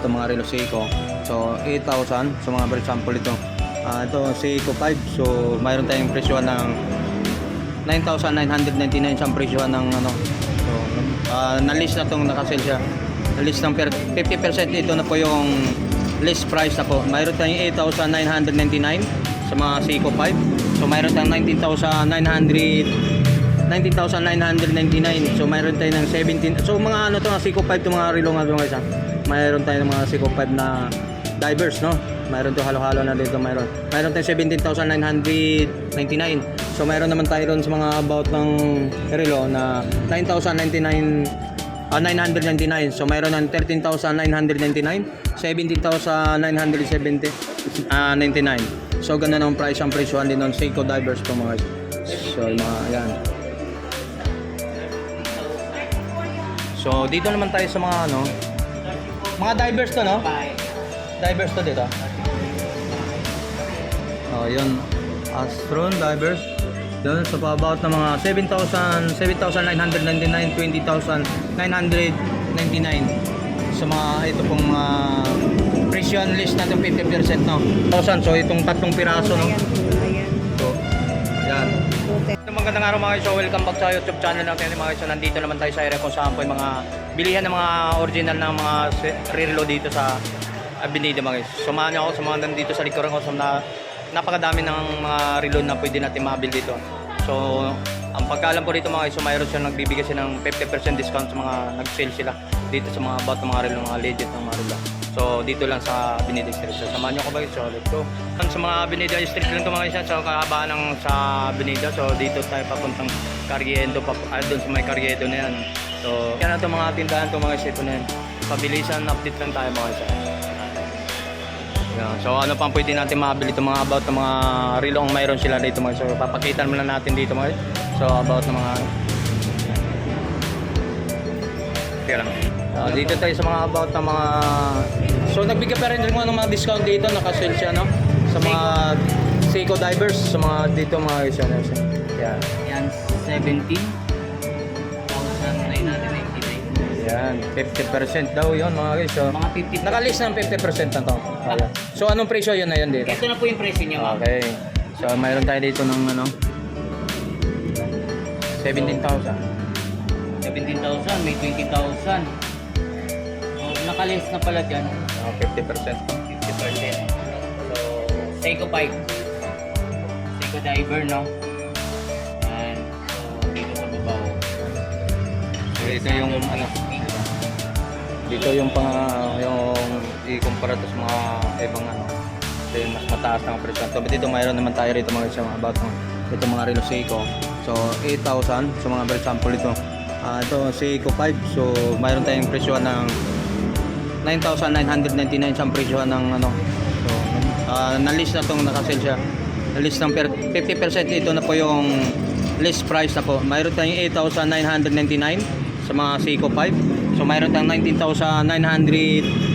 ito mga relo Seiko. So 8,000 so mga for example ito. Ah, ito Seiko 5 so mayroon tayong presyo ng 9,999 siyang presyo ng ano. So ah, na-list na tong naka-sale siya. Na-list ng per- 50% ito na po yung list price na po. Mayroon tayong 8,999 sa mga Seiko 5. So mayroon tayong 19,900 19,999. So mayroon tayo ng 17. So mga ano to, Seiko 5 to mga relo nga isa. Mayroon tayo ng mga Seiko 5 na divers, no? Mayroon to halo-halo na dito mayroon. Mayroon tayong 17,999. So mayroon naman tayo ron sa mga about ng relo na 9,099 Ah, 999. So mayroon ng 13,999, 17,970 ah 99. So ganda ng price ang presyo din ng Seiko Divers po mga. So mga yan. So dito naman tayo sa mga ano mga divers to no? Divers to dito. Oh, yun. Astron divers. Doon sa so, about na mga 7,000 7,999 20,999 sa mga ito pong mga presyo list natin 50% no. 1,000 so itong tatlong piraso no. So, magandang araw mga guys. So, welcome back sa YouTube channel natin mga guys. So, nandito naman tayo sa area kung saan po yung mga bilihan ng mga original na mga relo dito sa Avenida mga guys. Samahan niyo ako sa mga nandito sa likuran ko sa na, napakadami ng mga relo na pwede natin mabil dito. So, ang pagkaalam po dito mga guys, so mayroon siya nagbibigay siya ng 50% discount sa mga nag-sale sila dito sa mga about mga relo, mga legit ng mga relo. So, dito lang sa Avenida Street. So, samahan niyo ako ba? So, let's go. Sa mga Avenida Street lang ito mga guys. So, kahabaan ng sa Avenida. So, dito tayo papuntang Carriendo. Pap ah, doon sa may Carriedo na yan. So, yan na mga tindahan ito mga guys. Ito na yan. Pabilisan update lang tayo mga guys. Yan. So ano pang pwede natin mabili itong mga about ng mga relo ang mayroon sila dito mga So papakita naman natin dito mga So about ng mga Kaya lang. Ah, dito tayo sa mga about ng mga So nagbigay pa rin ng mga discount dito Naka-sale siya no Sa mga Seiko Divers Sa mga dito mga guys yan, yan. Yan Yan, 17,999. Yan 50% daw yun mga guys So Mga 50. Nakalist ng 50% na to Ayan. So anong presyo yun na yun dito? Ito na po yung presyo niya, ma'am. Okay. So, mayroon tayo dito ng ano? 17,000. 17,000, may 20,000. So, nakalist na pala dyan. Uh, 50%. 50%. So, Seiko 5. Seiko Diver, no? And, so, dito sa babaw. So, ito yung ano, dito yung pang yung i-kumpara to sa mga ibang ano. Ito yung mas mataas na presyo. So, dito mayroon naman tayo rito mga sa mga mga ito mga Relo Seiko. So, 8,000. So, mga for example ito. Ah, ito Seiko 5. So, mayroon tayong presyo ng 9,999 siyang presyo ng ano. So, ah, na-list na tong naka-sale siya. Na-list ng per 50% ito na po yung list price na po. Mayroon tayong 8,999 sa mga Seiko 5. So, mayroon tayong 19,900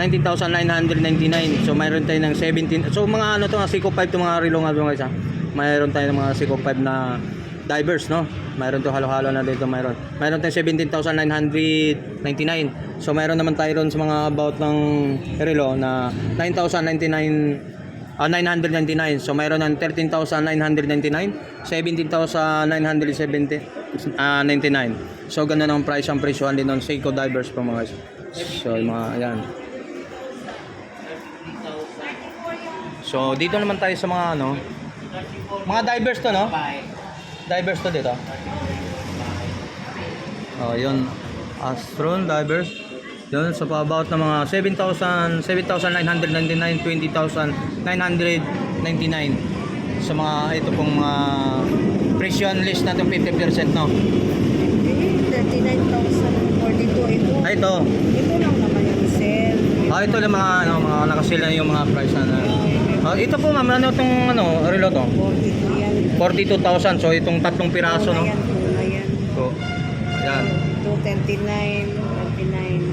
19,999. So mayroon tayo ng 17. So mga ano to, mga Seiko 5 to mga relo nga mga isa. Mayroon tayo ng mga Seiko 5 na divers, no? Mayroon to halo-halo na dito mayroon. Mayroon tayong 17,999. So mayroon naman tayo sa mga about ng relo na 9,099 ah 999. So mayroon ng 13,999, 17,970 ah 99. So ganda ng price ang presyo din ng Seiko divers po mga guys. So mga ayan. So dito naman tayo sa mga ano, mga divers to no? 5. Divers to dito. Oh, yun. Astron divers. Yun, so pa about na mga 7,000, 7,999, 20,999 sa mga ito pong mga presyo list natin 50% no. 39,042 ito. Ay ito. Ito lang naman yung sale. Ah, ito lang mga ano, mga nakasila yung mga price na. Ah, ito po ma'am, ano itong ano, relo to? 42 yan. 42,000. So itong tatlong piraso no. Yan, pula yan. So, ayan. 229, 29.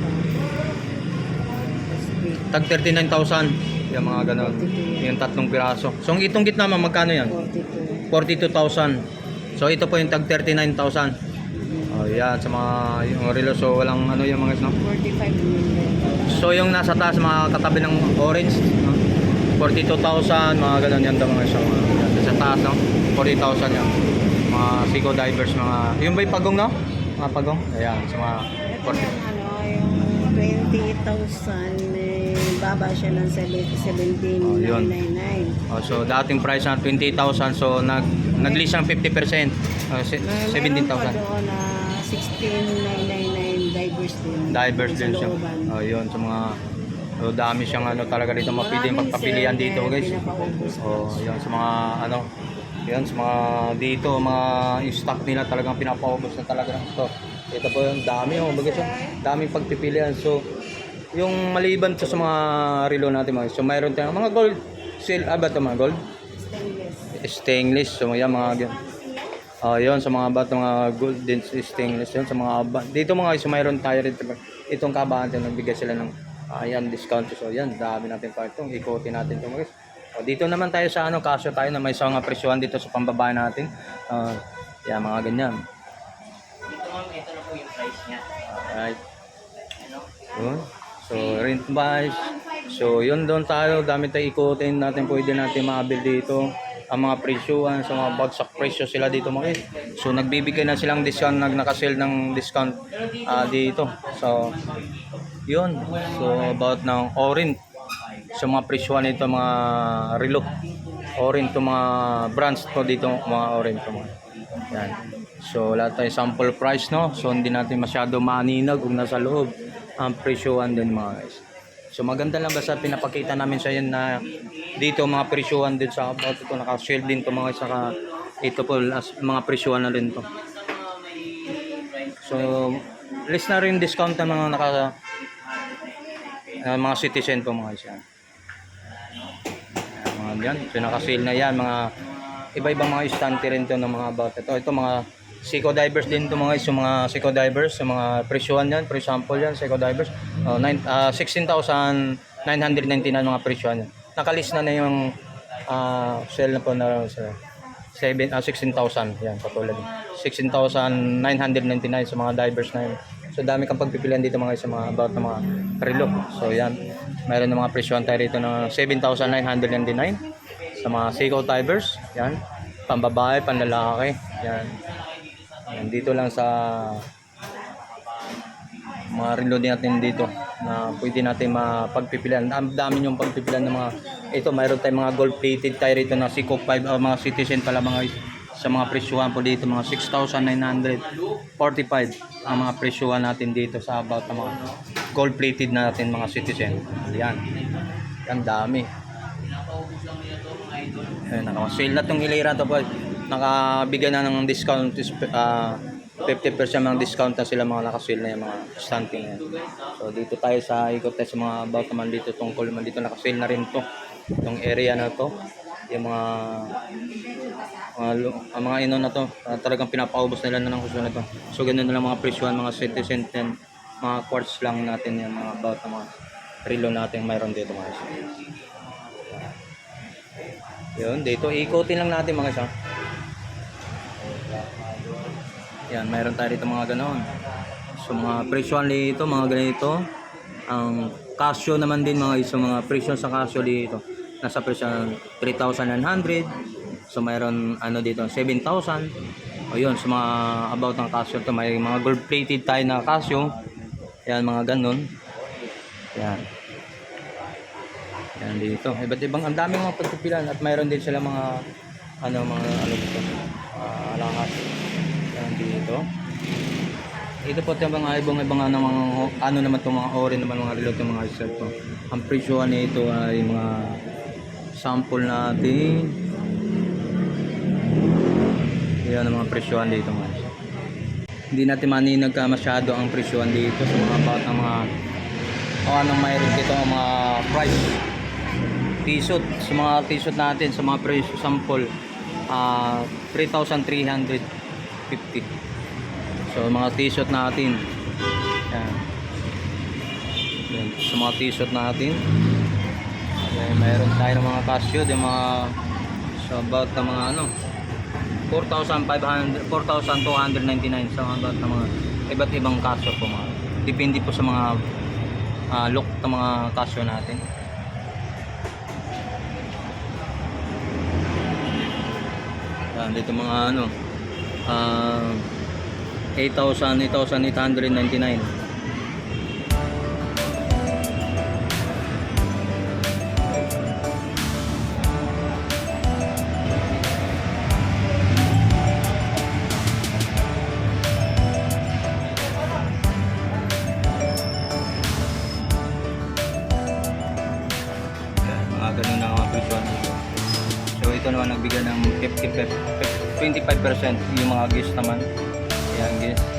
Tapos big, Tag 39,000. Yung mga ganon. Yung tatlong piraso. So, ang itong gitna ma'am, magkano yan? 42. 42,000. So, ito po yung tag 39,000. Oh, yan. Sa mga yung relo. So, walang ano yung mga no? 45 million. So yung nasa taas mga katabi ng orange, no? 42,000, mga ganun yan daw mga isang mga yan. Sa taas, no? 40,000 yan. Mga Seiko divers, mga... Yung ba yung pagong, no? Mga pagong? Ayan, sa mga... Ito yung ano, yung 20,000, eh, baba siya ng 17,999. Oh, so dating price na 20,000, so nag nag-list ng 50%. Uh, May meron pa 17,000. doon na 16,999 divers din. Divers din siya. Oh, yun sa mga so, dami siyang ano talaga dito mapili sale, dito guys. Oh, yun sa mga ano yun sa mga dito mga stock nila talagang pinapaubos na talaga ito. Ito po yung dami oh, bagay siya. Daming pagpipilian. So yung maliban to sa mga relo natin mga so mayroon tayong mga gold seal ah ba ito mga gold Stainless. stainless so yan mga Oh, yun sa mga bat mga gold din stainless yun sa mga ba- dito mga guys mayroon tayo rito itong kabahante nagbigay sila ng ayan discount so yan dami natin pa itong ikotin natin mga guys oh, dito naman tayo sa ano kasyo tayo na may sa mga presyohan dito sa pambabae natin Ah, yan mga ganyan Dito ma'am, ito na po yung price niya. alright Ano? yun so rent buys so yun doon tayo dami tayo ikutin natin pwede natin maabil dito ang mga presyuhan sa mga bagsak presyo sila dito mga. So nagbibigay na silang discount, nag nakasale ng discount ah, dito. So yun. So about ng orin sa mga presyuhan nito mga relo. Orin to mga brands to dito mga orin to mga. Yan. So lahat tayo sample price no. So hindi natin masyado maaninag kung nasa loob ang presyuhan din mga guys. So maganda lang basta pinapakita namin sa yun na dito mga presyuhan din sa about ito naka-share din to mga saka ito po as, mga presyuhan na rin to. So list na rin discount ng mga naka uh, mga citizen po mga guys yan. Yan, mga yan. So naka-sale na yan mga iba-ibang mga istante rin to ng mga about ito. Ito mga Seco divers din to mga guys, mga Seco divers, yung mga presyuhan yan, for example yan, Seco divers, uh, nine, uh, 16,999 mga presyuhan yan. Nakalist na na yung uh, sale na po na sa 7 ah 16,000 yan katulad 16,999 sa mga divers na yun so dami kang pagpipilian dito mga sa mga about na mga relo. So yan. Mayroon ng mga presyon tayo rito na 7,999 sa mga Seiko divers yan. Pambabae panlalaki yan. Yan dito lang sa mga relo din natin dito na pwede natin mapagpipilian. Ang dami yung pagpipilian ng mga ito mayroon tayong mga gold plated tayo rito na Seiko 5 o mga citizen pala mga. Sa mga presyuhan po dito mga 6,945 ang mga presyuhan natin dito sa about ng mga gold plated natin mga citizen. Yan. Yan dami. Ayun, naka-sale na tong hilera to po. Nakabigyan na ng discount ah 50% ng discount na sila mga nakasale na yung mga stunting na yan. So dito tayo sa ikot tayo sa mga about naman dito tungkol naman dito nakasale na rin to. Itong area na to. Yung mga lu- ang mga ino na to ah, talagang pinapaubos nila na ng gusto na to. So ganun na lang mga presyuhan mga citizen and mga quartz lang natin yan mga about mga relo natin mayroon dito mga isa. Yun, dito ikutin lang natin mga isa. Yan, mayroon tayo dito mga ganon. So mga presyon dito, mga ganito. Ang Casio naman din mga iso mga presyon sa Casio dito. Nasa presyon 3,900. So mayroon ano dito 7,000. O yun, sa mga about ng Casio to may mga gold plated tayo na Casio. Yan mga ganon. Yan. Yan dito. Iba't ibang ang daming mga pagpipilan at mayroon din sila mga ano mga ano dito. Uh, alahas. Yan dito. Ito po yung mga ibang ibang ano, mga, ano naman itong mga ori naman mga relo itong mga cellphone. Ang presyo nito ay mga sample natin. Yan ang mga presyohan dito mga. Hindi natin maninag ka masyado ang presyohan dito sa mga about ng mga o anong mayroon dito ang mga price t-shirt sa mga t-shirt natin sa mga presyo sample ah 3,350 so mga t-shirt natin yan. yan sa mga t-shirt natin okay, mayroon tayo ng mga casio yung mga so about ng mga ano 4,500 4,299 sa about ng mga iba't ibang casio po mga depende po sa mga ah, look ng mga Casio natin. Yan, dito mga ano, ah 8,000, 8,899. 5% yung mga gis naman. Ayan, gis.